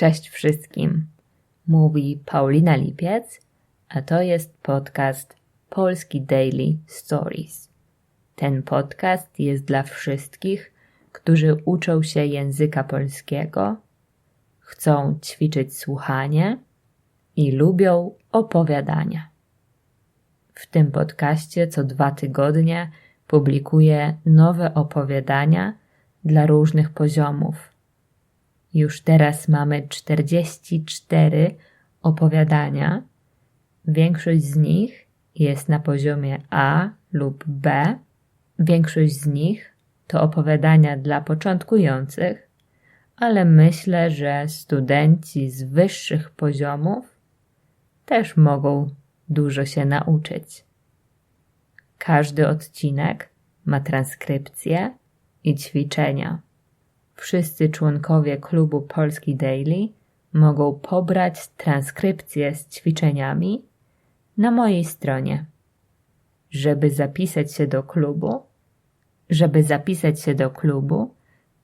Cześć wszystkim. Mówi Paulina Lipiec, a to jest podcast Polski Daily Stories. Ten podcast jest dla wszystkich, którzy uczą się języka polskiego, chcą ćwiczyć słuchanie i lubią opowiadania. W tym podcaście co dwa tygodnie publikuję nowe opowiadania dla różnych poziomów. Już teraz mamy 44 opowiadania. Większość z nich jest na poziomie A lub B. Większość z nich to opowiadania dla początkujących, ale myślę, że studenci z wyższych poziomów też mogą dużo się nauczyć. Każdy odcinek ma transkrypcję i ćwiczenia. Wszyscy członkowie klubu Polski Daily mogą pobrać transkrypcję z ćwiczeniami na mojej stronie. Żeby zapisać się do klubu, żeby zapisać się do klubu,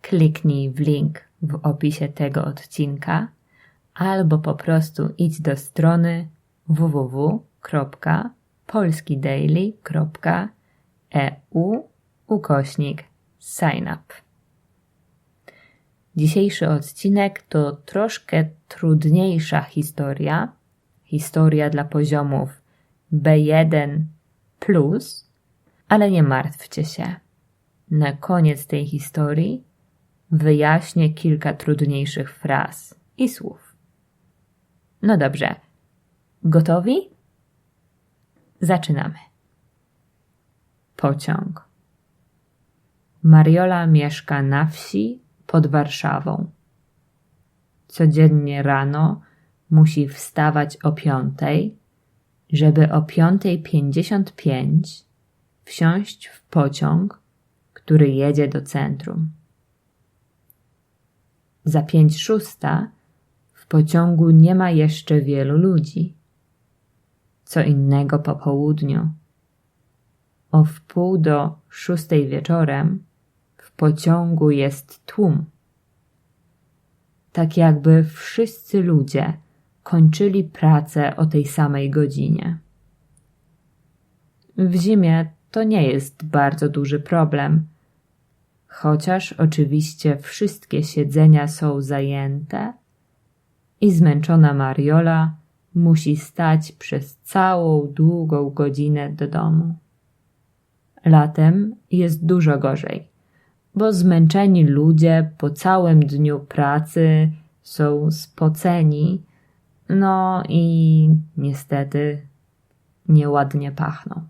kliknij w link w opisie tego odcinka albo po prostu idź do strony www.polskidaily.eu ukośnik sign up. Dzisiejszy odcinek to troszkę trudniejsza historia, historia dla poziomów B1, ale nie martwcie się. Na koniec tej historii wyjaśnię kilka trudniejszych fraz i słów. No dobrze, gotowi? Zaczynamy. Pociąg. Mariola mieszka na wsi pod Warszawą. Codziennie rano musi wstawać o piątej, żeby o piątej pięćdziesiąt pięć wsiąść w pociąg, który jedzie do centrum. Za pięć szósta w pociągu nie ma jeszcze wielu ludzi. Co innego po południu. O wpół do szóstej wieczorem pociągu jest tłum. Tak jakby wszyscy ludzie kończyli pracę o tej samej godzinie. W zimie to nie jest bardzo duży problem, chociaż oczywiście wszystkie siedzenia są zajęte i zmęczona Mariola musi stać przez całą długą godzinę do domu. Latem jest dużo gorzej bo zmęczeni ludzie po całym dniu pracy są spoceni, no i niestety nieładnie pachną.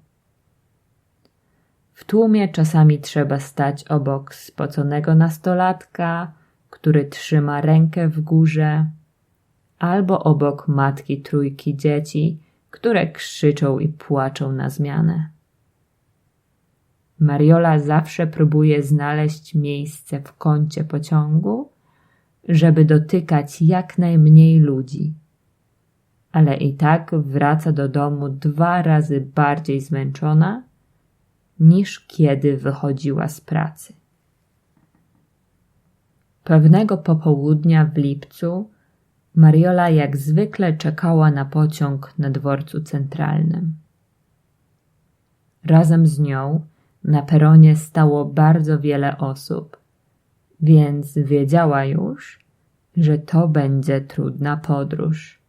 W tłumie czasami trzeba stać obok spoconego nastolatka, który trzyma rękę w górze, albo obok matki trójki dzieci, które krzyczą i płaczą na zmianę. Mariola zawsze próbuje znaleźć miejsce w kącie pociągu, żeby dotykać jak najmniej ludzi. Ale i tak wraca do domu dwa razy bardziej zmęczona niż kiedy wychodziła z pracy. Pewnego popołudnia w lipcu Mariola jak zwykle czekała na pociąg na dworcu centralnym. Razem z nią na peronie stało bardzo wiele osób, więc wiedziała już, że to będzie trudna podróż.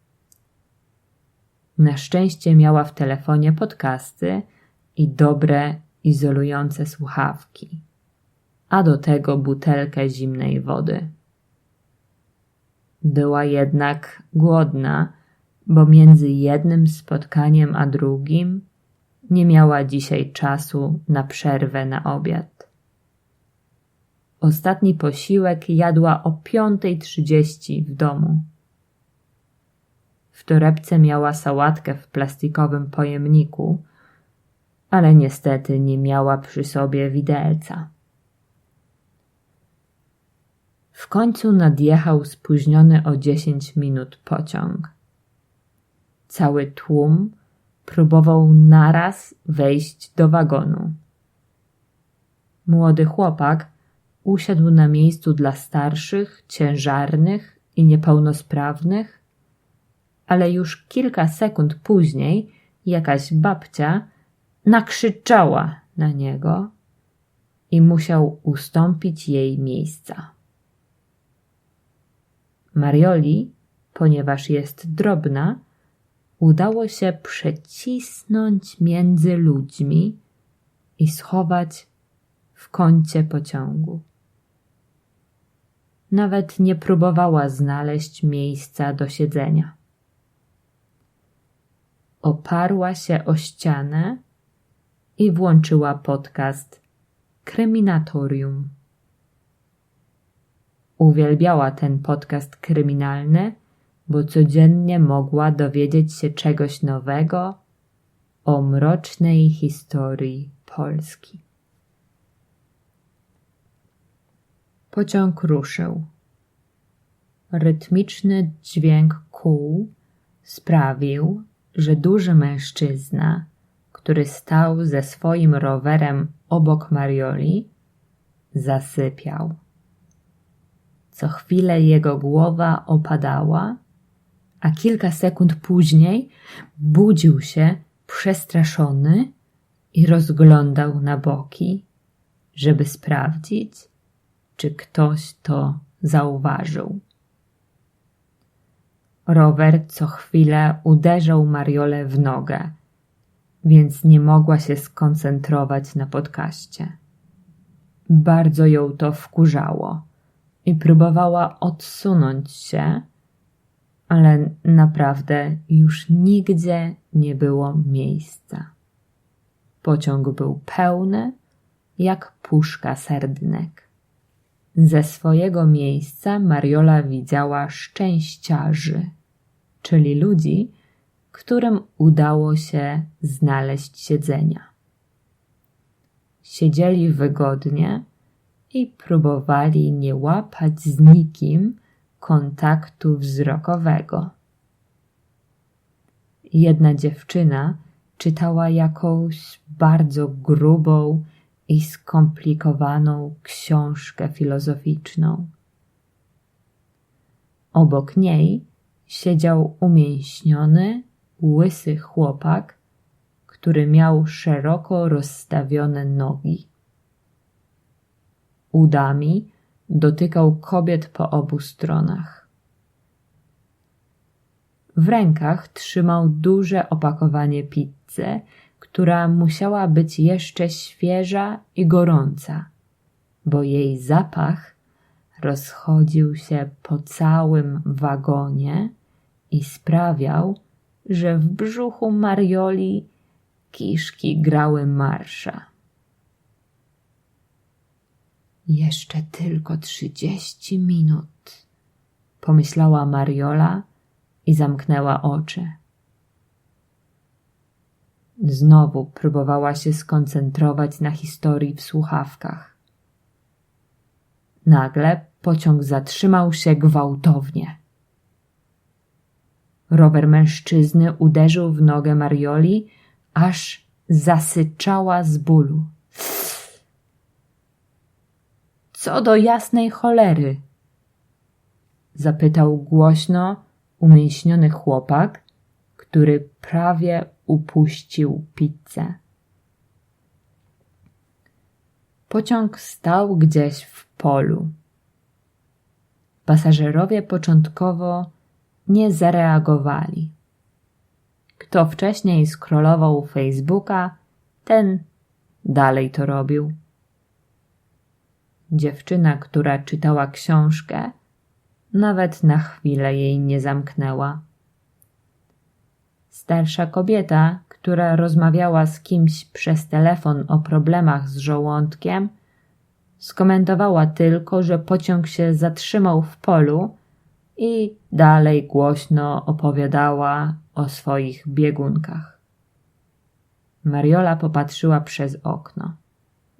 Na szczęście miała w telefonie podcasty i dobre, izolujące słuchawki, a do tego butelkę zimnej wody. Była jednak głodna, bo między jednym spotkaniem a drugim nie miała dzisiaj czasu na przerwę na obiad. Ostatni posiłek jadła o piątej trzydzieści w domu. W torebce miała sałatkę w plastikowym pojemniku, ale niestety nie miała przy sobie widelca. W końcu nadjechał spóźniony o dziesięć minut pociąg. Cały tłum próbował naraz wejść do wagonu. Młody chłopak usiadł na miejscu dla starszych, ciężarnych i niepełnosprawnych, ale już kilka sekund później jakaś babcia nakrzyczała na niego i musiał ustąpić jej miejsca. Marioli, ponieważ jest drobna, udało się przecisnąć między ludźmi i schować w kącie pociągu. Nawet nie próbowała znaleźć miejsca do siedzenia. Oparła się o ścianę i włączyła podcast Kryminatorium. Uwielbiała ten podcast kryminalny, bo codziennie mogła dowiedzieć się czegoś nowego o mrocznej historii Polski. Pociąg ruszył. Rytmiczny dźwięk kół sprawił, że duży mężczyzna, który stał ze swoim rowerem obok Marioli, zasypiał. Co chwilę jego głowa opadała, a kilka sekund później budził się przestraszony i rozglądał na boki, żeby sprawdzić, czy ktoś to zauważył. Rower co chwilę uderzał Mariolę w nogę, więc nie mogła się skoncentrować na podcaście. Bardzo ją to wkurzało i próbowała odsunąć się, ale naprawdę już nigdzie nie było miejsca. Pociąg był pełny, jak puszka serdynek. Ze swojego miejsca Mariola widziała szczęściarzy, czyli ludzi, którym udało się znaleźć siedzenia. Siedzieli wygodnie i próbowali nie łapać z nikim kontaktu wzrokowego. Jedna dziewczyna czytała jakąś bardzo grubą i skomplikowaną książkę filozoficzną. Obok niej siedział umięśniony, łysy chłopak, który miał szeroko rozstawione nogi. Udami dotykał kobiet po obu stronach. W rękach trzymał duże opakowanie pizzy, która musiała być jeszcze świeża i gorąca, bo jej zapach rozchodził się po całym wagonie i sprawiał, że w brzuchu Marioli kiszki grały marsza. Jeszcze tylko trzydzieści minut, pomyślała Mariola i zamknęła oczy. Znowu próbowała się skoncentrować na historii w słuchawkach. Nagle pociąg zatrzymał się gwałtownie. Rower mężczyzny uderzył w nogę Marioli, aż zasyczała z bólu. Co do jasnej cholery? Zapytał głośno umięśniony chłopak, który prawie upuścił pizzę. Pociąg stał gdzieś w polu. Pasażerowie początkowo nie zareagowali. Kto wcześniej skrolował Facebooka, ten dalej to robił. Dziewczyna, która czytała książkę, nawet na chwilę jej nie zamknęła. Starsza kobieta, która rozmawiała z kimś przez telefon o problemach z żołądkiem, skomentowała tylko, że pociąg się zatrzymał w polu i dalej głośno opowiadała o swoich biegunkach. Mariola popatrzyła przez okno.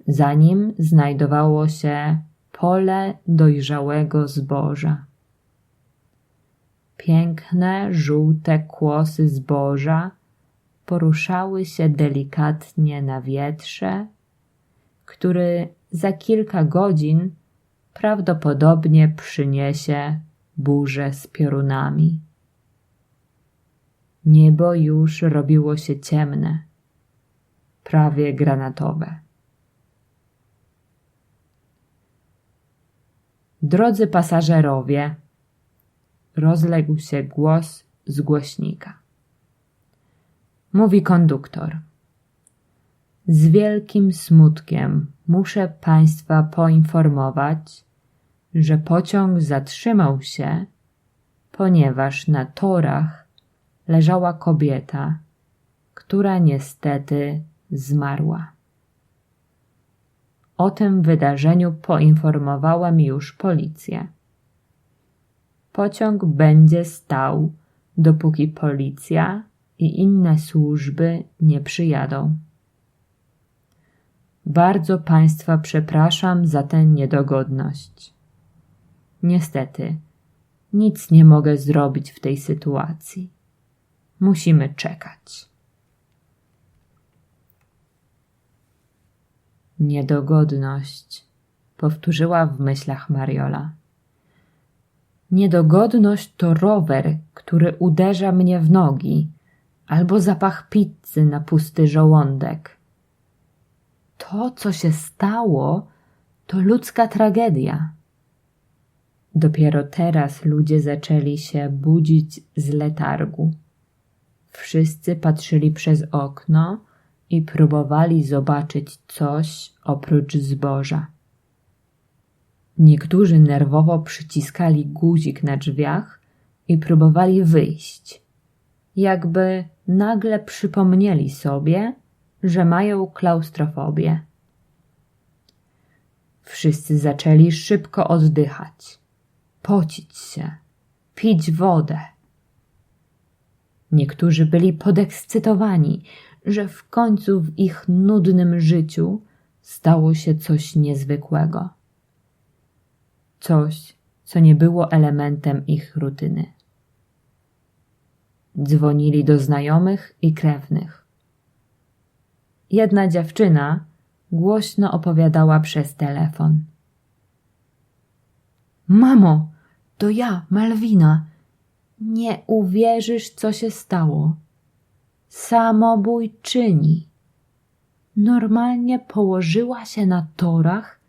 Za nim znajdowało się pole dojrzałego zboża. Piękne, żółte kłosy zboża poruszały się delikatnie na wietrze, który za kilka godzin prawdopodobnie przyniesie burze z piorunami. Niebo już robiło się ciemne, prawie granatowe. Drodzy pasażerowie, rozległ się głos z głośnika. Mówi konduktor. Z wielkim smutkiem muszę Państwa poinformować, że pociąg zatrzymał się, ponieważ na torach leżała kobieta, która niestety zmarła. O tym wydarzeniu poinformowałem już policję. Pociąg będzie stał, dopóki policja i inne służby nie przyjadą. Bardzo Państwa przepraszam za tę niedogodność. Niestety, nic nie mogę zrobić w tej sytuacji. Musimy czekać. Niedogodność, powtórzyła w myślach Mariola. Niedogodność to rower, który uderza mnie w nogi, albo zapach pizzy na pusty żołądek. To, co się stało, to ludzka tragedia. Dopiero teraz ludzie zaczęli się budzić z letargu. Wszyscy patrzyli przez okno i próbowali zobaczyć coś oprócz zboża. Niektórzy nerwowo przyciskali guzik na drzwiach i próbowali wyjść, jakby nagle przypomnieli sobie, że mają klaustrofobię. Wszyscy zaczęli szybko oddychać, pocić się, pić wodę. Niektórzy byli podekscytowani, że w końcu w ich nudnym życiu stało się coś niezwykłego. Coś, co nie było elementem ich rutyny. Dzwonili do znajomych i krewnych. Jedna dziewczyna głośno opowiadała przez telefon. Mamo, to ja, Malwina. Nie uwierzysz, co się stało. Samobójczyni. Normalnie położyła się na torach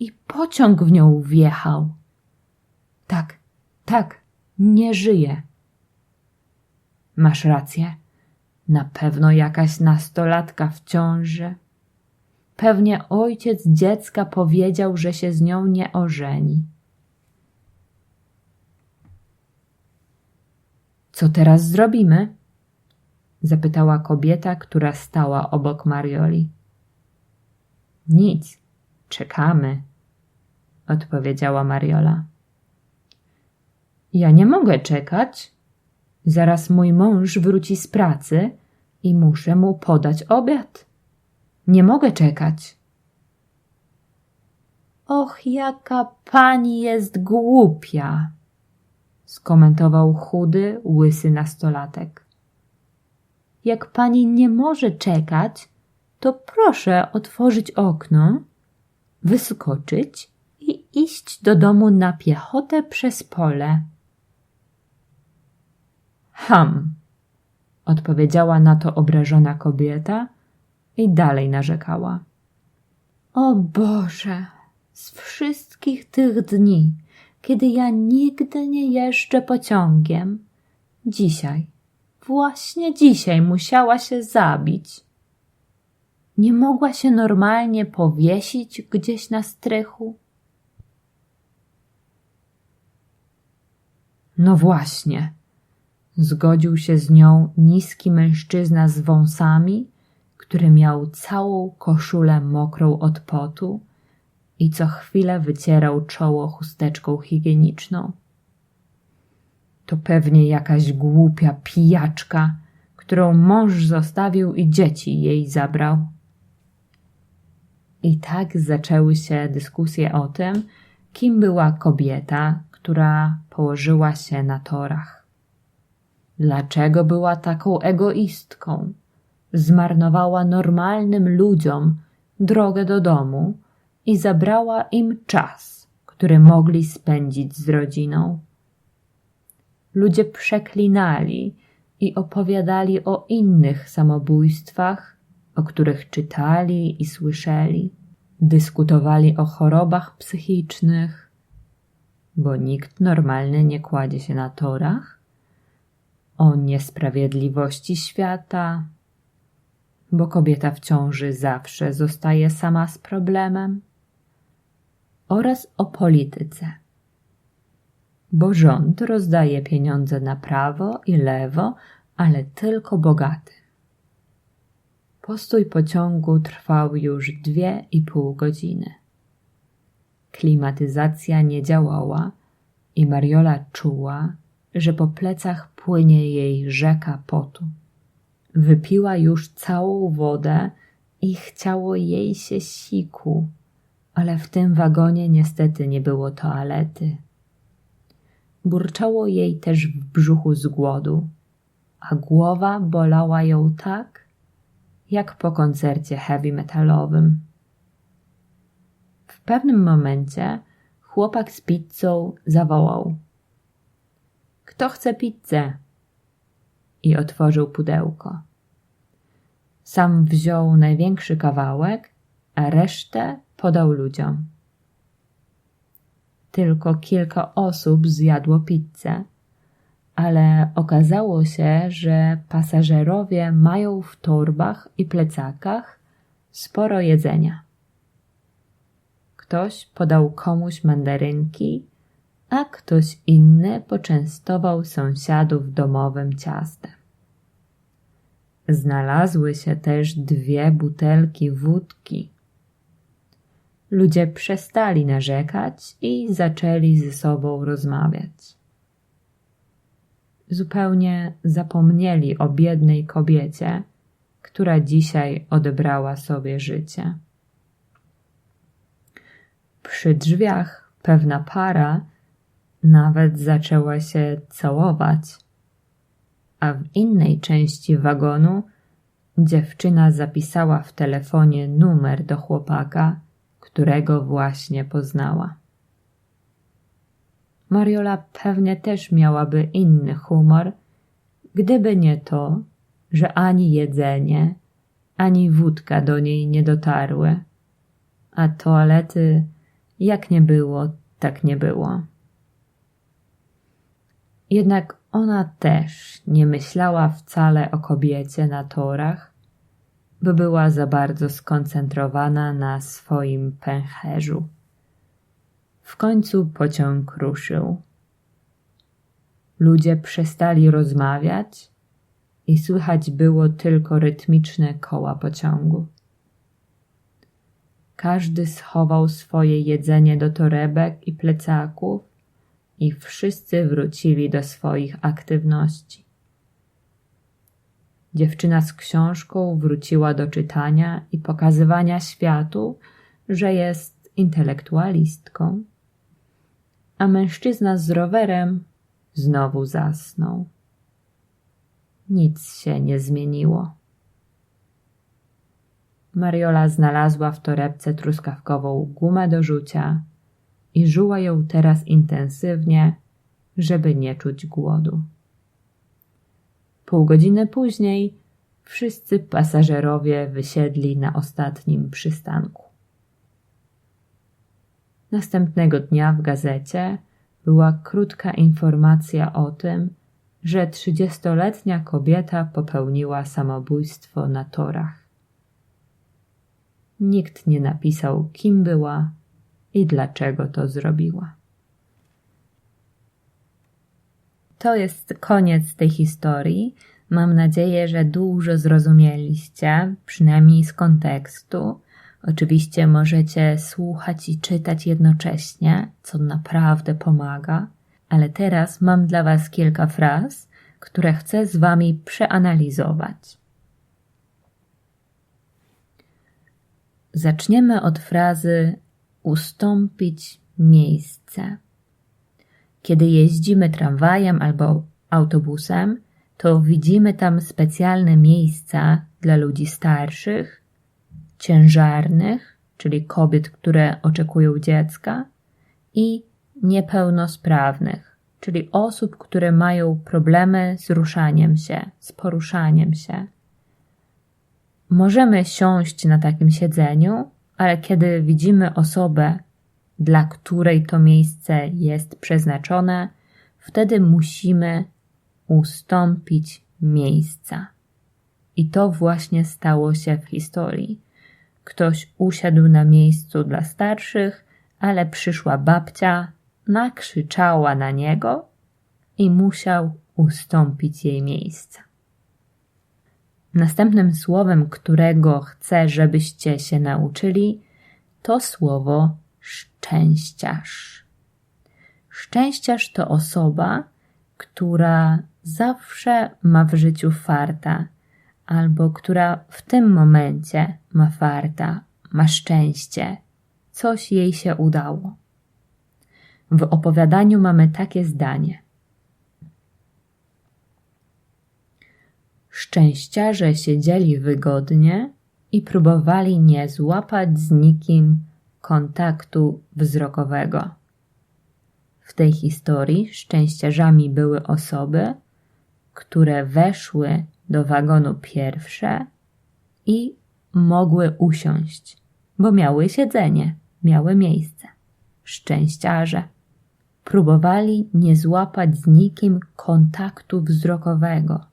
i pociąg w nią wjechał. Tak, tak, nie żyje. Masz rację. Na pewno jakaś nastolatka w ciąży. Pewnie ojciec dziecka powiedział, że się z nią nie ożeni. Co teraz zrobimy? Zapytała kobieta, która stała obok Marioli. Nic, czekamy, odpowiedziała Mariola. Ja nie mogę czekać. Zaraz mój mąż wróci z pracy i muszę mu podać obiad. Nie mogę czekać. Och, jaka pani jest głupia, skomentował chudy, łysy nastolatek. Jak pani nie może czekać, to proszę otworzyć okno, wyskoczyć i iść do domu na piechotę przez pole. Ham, odpowiedziała na to obrażona kobieta i dalej narzekała. O Boże, z wszystkich tych dni, kiedy ja nigdy nie jeżdżę pociągiem, dzisiaj, właśnie dzisiaj musiała się zabić. Nie mogła się normalnie powiesić gdzieś na strychu? No właśnie, zgodził się z nią niski mężczyzna z wąsami, który miał całą koszulę mokrą od potu i co chwilę wycierał czoło chusteczką higieniczną. To pewnie jakaś głupia pijaczka, którą mąż zostawił i dzieci jej zabrał. I tak zaczęły się dyskusje o tym, kim była kobieta, która położyła się na torach. Dlaczego była taką egoistką? Zmarnowała normalnym ludziom drogę do domu i zabrała im czas, który mogli spędzić z rodziną. Ludzie przeklinali i opowiadali o innych samobójstwach, o których czytali i słyszeli. Dyskutowali o chorobach psychicznych, bo nikt normalny nie kładzie się na torach, o niesprawiedliwości świata, bo kobieta w ciąży zawsze zostaje sama z problemem, oraz o polityce, bo rząd rozdaje pieniądze na prawo i lewo, ale tylko bogaty. Postój pociągu trwał już dwie i pół godziny. Klimatyzacja nie działała i Mariola czuła, że po plecach płynie jej rzeka potu. Wypiła już całą wodę i chciało jej się siku, ale w tym wagonie niestety nie było toalety. Burczało jej też w brzuchu z głodu, a głowa bolała ją tak, jak po koncercie heavy metalowym. W pewnym momencie chłopak z pizzą zawołał: Kto chce pizzę? I otworzył pudełko. Sam wziął największy kawałek, a resztę podał ludziom. Tylko kilka osób zjadło pizzę, ale okazało się, że pasażerowie mają w torbach i plecakach sporo jedzenia. Ktoś podał komuś mandarynki, a ktoś inny poczęstował sąsiadów domowym ciastem. Znalazły się też dwie butelki wódki. Ludzie przestali narzekać i zaczęli ze sobą rozmawiać zupełnie zapomnieli o biednej kobiecie, która dzisiaj odebrała sobie życie. Przy drzwiach pewna para nawet zaczęła się całować, a w innej części wagonu dziewczyna zapisała w telefonie numer do chłopaka, którego właśnie poznała. Mariola pewnie też miałaby inny humor, gdyby nie to, że ani jedzenie, ani wódka do niej nie dotarły, a toalety jak nie było, tak nie było. Jednak ona też nie myślała wcale o kobiecie na torach, bo była za bardzo skoncentrowana na swoim pęcherzu. W końcu pociąg ruszył. Ludzie przestali rozmawiać i słychać było tylko rytmiczne koła pociągu. Każdy schował swoje jedzenie do torebek i plecaków i wszyscy wrócili do swoich aktywności. Dziewczyna z książką wróciła do czytania i pokazywania światu, że jest intelektualistką a mężczyzna z rowerem znowu zasnął. Nic się nie zmieniło. Mariola znalazła w torebce truskawkową gumę do rzucia i żuła ją teraz intensywnie, żeby nie czuć głodu. Pół godziny później wszyscy pasażerowie wysiedli na ostatnim przystanku. Następnego dnia w gazecie była krótka informacja o tym, że trzydziestoletnia kobieta popełniła samobójstwo na torach. Nikt nie napisał, kim była i dlaczego to zrobiła. To jest koniec tej historii. Mam nadzieję, że dużo zrozumieliście, przynajmniej z kontekstu. Oczywiście możecie słuchać i czytać jednocześnie, co naprawdę pomaga, ale teraz mam dla Was kilka fraz, które chcę z Wami przeanalizować. Zaczniemy od frazy ustąpić miejsce. Kiedy jeździmy tramwajem albo autobusem, to widzimy tam specjalne miejsca dla ludzi starszych ciężarnych, czyli kobiet, które oczekują dziecka, i niepełnosprawnych, czyli osób, które mają problemy z ruszaniem się, z poruszaniem się. Możemy siąść na takim siedzeniu, ale kiedy widzimy osobę, dla której to miejsce jest przeznaczone, wtedy musimy ustąpić miejsca. I to właśnie stało się w historii. Ktoś usiadł na miejscu dla starszych, ale przyszła babcia, nakrzyczała na niego i musiał ustąpić jej miejsca. Następnym słowem, którego chcę, żebyście się nauczyli, to słowo szczęściarz. Szczęściarz to osoba, która zawsze ma w życiu farta, albo która w tym momencie ma farta, ma szczęście, coś jej się udało. W opowiadaniu mamy takie zdanie. Szczęściarze siedzieli wygodnie i próbowali nie złapać z nikim kontaktu wzrokowego. W tej historii szczęściarzami były osoby, które weszły do wagonu pierwsze i mogły usiąść, bo miały siedzenie, miały miejsce. Szczęściarze próbowali nie złapać z nikim kontaktu wzrokowego,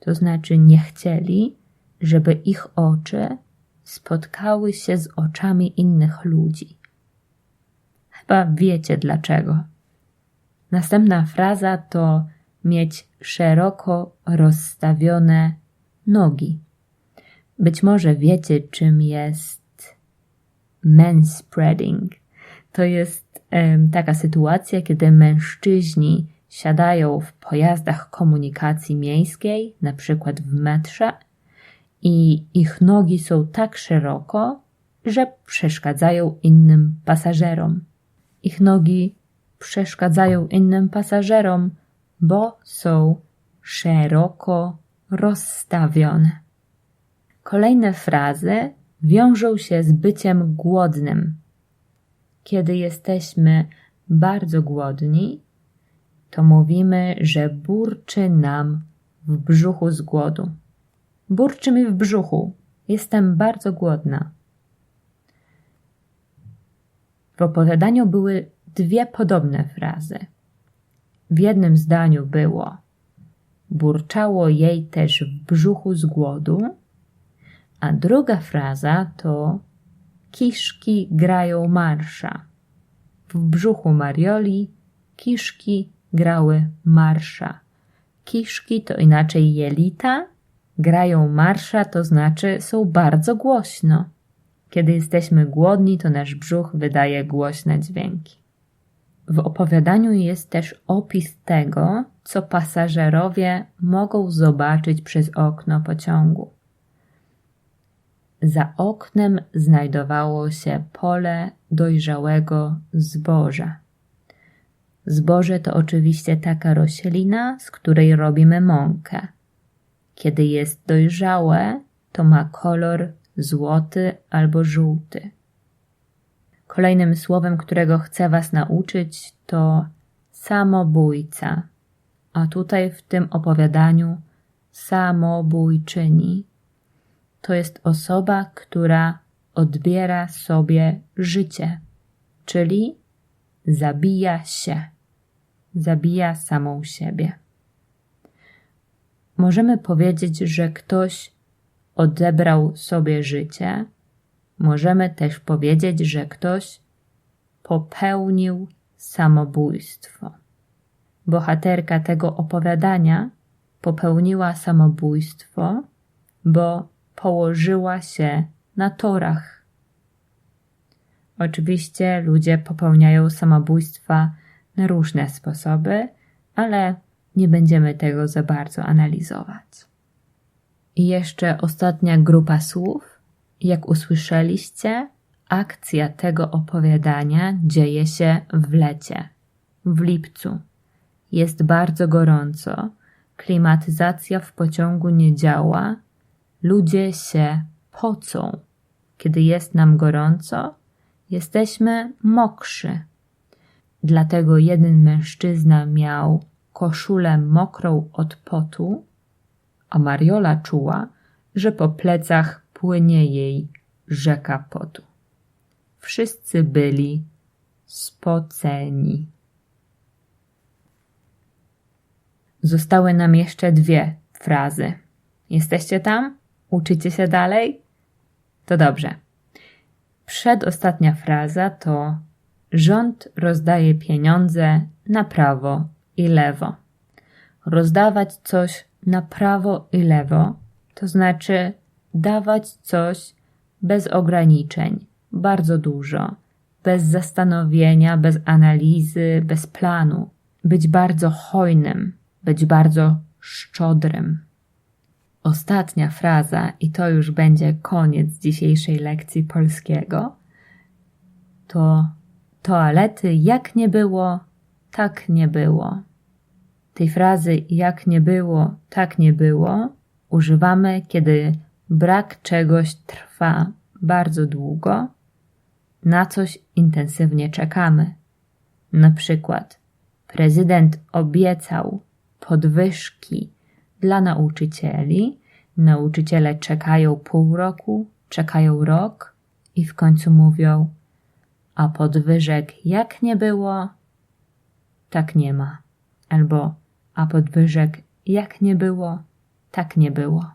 to znaczy nie chcieli, żeby ich oczy spotkały się z oczami innych ludzi. Chyba wiecie dlaczego. Następna fraza to mieć szeroko rozstawione nogi. Być może wiecie, czym jest manspreading. To jest taka sytuacja, kiedy mężczyźni siadają w pojazdach komunikacji miejskiej, na przykład w metrze, i ich nogi są tak szeroko, że przeszkadzają innym pasażerom. Ich nogi przeszkadzają innym pasażerom, bo są szeroko rozstawione. Kolejne frazy wiążą się z byciem głodnym. Kiedy jesteśmy bardzo głodni, to mówimy, że burczy nam w brzuchu z głodu. Burczy mi w brzuchu. Jestem bardzo głodna. W opowiadaniu były dwie podobne frazy. W jednym zdaniu było burczało jej też w brzuchu z głodu, a druga fraza to kiszki grają marsza. W brzuchu Marioli kiszki grały marsza. Kiszki to inaczej jelita, grają marsza to znaczy są bardzo głośno. Kiedy jesteśmy głodni, to nasz brzuch wydaje głośne dźwięki. W opowiadaniu jest też opis tego, co pasażerowie mogą zobaczyć przez okno pociągu. Za oknem znajdowało się pole dojrzałego zboża. Zboże to oczywiście taka roślina, z której robimy mąkę. Kiedy jest dojrzałe, to ma kolor złoty albo żółty. Kolejnym słowem, którego chcę Was nauczyć, to samobójca. A tutaj w tym opowiadaniu samobójczyni to jest osoba, która odbiera sobie życie, czyli zabija się, zabija samą siebie. Możemy powiedzieć, że ktoś odebrał sobie życie, możemy też powiedzieć, że ktoś popełnił samobójstwo. Bohaterka tego opowiadania popełniła samobójstwo, bo położyła się na torach. Oczywiście ludzie popełniają samobójstwa na różne sposoby, ale nie będziemy tego za bardzo analizować. I jeszcze ostatnia grupa słów. Jak usłyszeliście, akcja tego opowiadania dzieje się w lecie, w lipcu. Jest bardzo gorąco, klimatyzacja w pociągu nie działa, ludzie się pocą. Kiedy jest nam gorąco, jesteśmy mokrzy. Dlatego jeden mężczyzna miał koszulę mokrą od potu, a Mariola czuła, że po plecach płynie jej rzeka potu. Wszyscy byli spoceni. Zostały nam jeszcze dwie frazy. Jesteście tam? Uczycie się dalej? To dobrze. Przedostatnia fraza to rząd rozdaje pieniądze na prawo i lewo. Rozdawać coś na prawo i lewo to znaczy dawać coś bez ograniczeń, bardzo dużo, bez zastanowienia, bez analizy, bez planu, być bardzo hojnym, być bardzo szczodrym. Ostatnia fraza, i to już będzie koniec dzisiejszej lekcji polskiego, to toalety jak nie było, tak nie było. Tej frazy jak nie było, tak nie było używamy, kiedy brak czegoś trwa bardzo długo, na coś intensywnie czekamy. Na przykład prezydent obiecał podwyżki dla nauczycieli, nauczyciele czekają pół roku, czekają rok i w końcu mówią, a podwyżek jak nie było, tak nie ma. Albo a podwyżek jak nie było, tak nie było.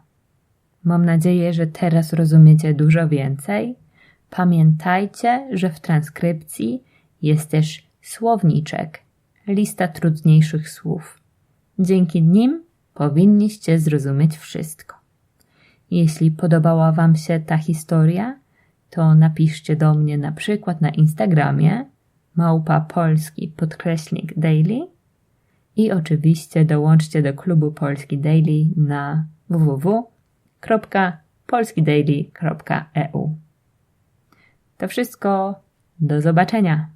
Mam nadzieję, że teraz rozumiecie dużo więcej. Pamiętajcie, że w transkrypcji jest też słowniczek, lista trudniejszych słów. Dzięki nim powinniście zrozumieć wszystko. Jeśli podobała Wam się ta historia, to napiszcie do mnie na przykład na Instagramie małpa polski podkreśnik daily i oczywiście dołączcie do klubu Polski Daily na www.polskidaily.eu. To wszystko. Do zobaczenia.